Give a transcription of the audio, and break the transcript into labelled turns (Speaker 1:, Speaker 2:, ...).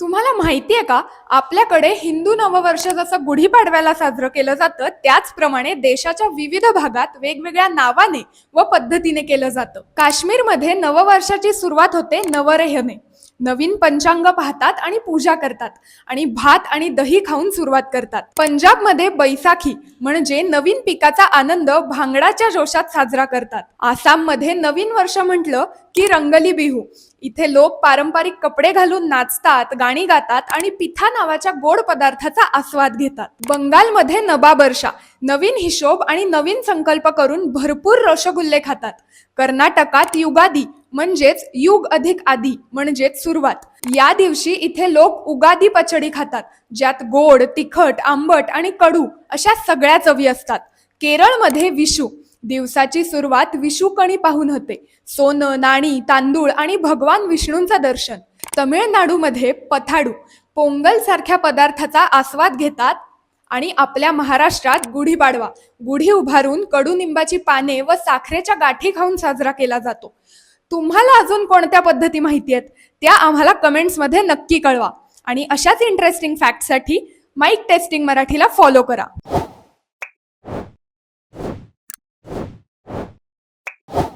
Speaker 1: तुम्हाला माहिती आहे का आपल्याकडे हिंदू नववर्ष जसं गुढीपाडव्याला साजरं केलं जातं त्याचप्रमाणे देशाच्या विविध भागात वेगवेगळ्या नावाने व पद्धतीने केलं जातं. काश्मीरमध्ये नववर्षाची सुरुवात होते नवरेहने नवीन पंचांग पाहतात आणि पूजा करतात आणि भात आणि दही खाऊन सुरुवात करतात. पंजाबमध्ये बैसाखी म्हणजे नवीन पिकाचा आनंद भांगडाच्या जोशात साजरा करतात. आसाममध्ये नवीन वर्ष म्हटलं की रंगली बिहू. इथे लोक पारंपरिक कपडे घालून नाचतात गाणी गातात आणि पिठा नावाच्या गोड पदार्थाचा आस्वाद घेतात. बंगालमध्ये नबाबर्षा नवीन हिशोब आणि नवीन संकल्प करून भरपूर रसगुल्ले खातात. कर्नाटकात युगादी म्हणजेच युग अधिक आदी म्हणजेच सुरुवात. या दिवशी इथे लोक उगादी पचडी खातात ज्यात गोड तिखट आंबट आणि कडू अशा सगळ्या चवी असतात. केरळमध्ये विशू. दिवसाची सुरुवात विशुकणी पाहून होते. सोनं नाणी तांदूळ आणि भगवान विष्णूंचं दर्शन. तमिळनाडूमध्ये पथाडू. पोंगल सारख्या पदार्थाचा आस्वाद घेतात आणि आपल्या महाराष्ट्रात गुढीपाडवा गुढी उभारून कडुनिंबाची पाने व साखरेच्या गाठी खाऊन साजरा केला जातो. तुम्हाला अजून कोणत्या पद्धती माहिती आहेत त्या आम्हाला कमेंट्समध्ये नक्की कळवा. आणि अशाच इंटरेस्टिंग फॅक्टसाठी माईक टेस्टिंग मराठीला फॉलो करा.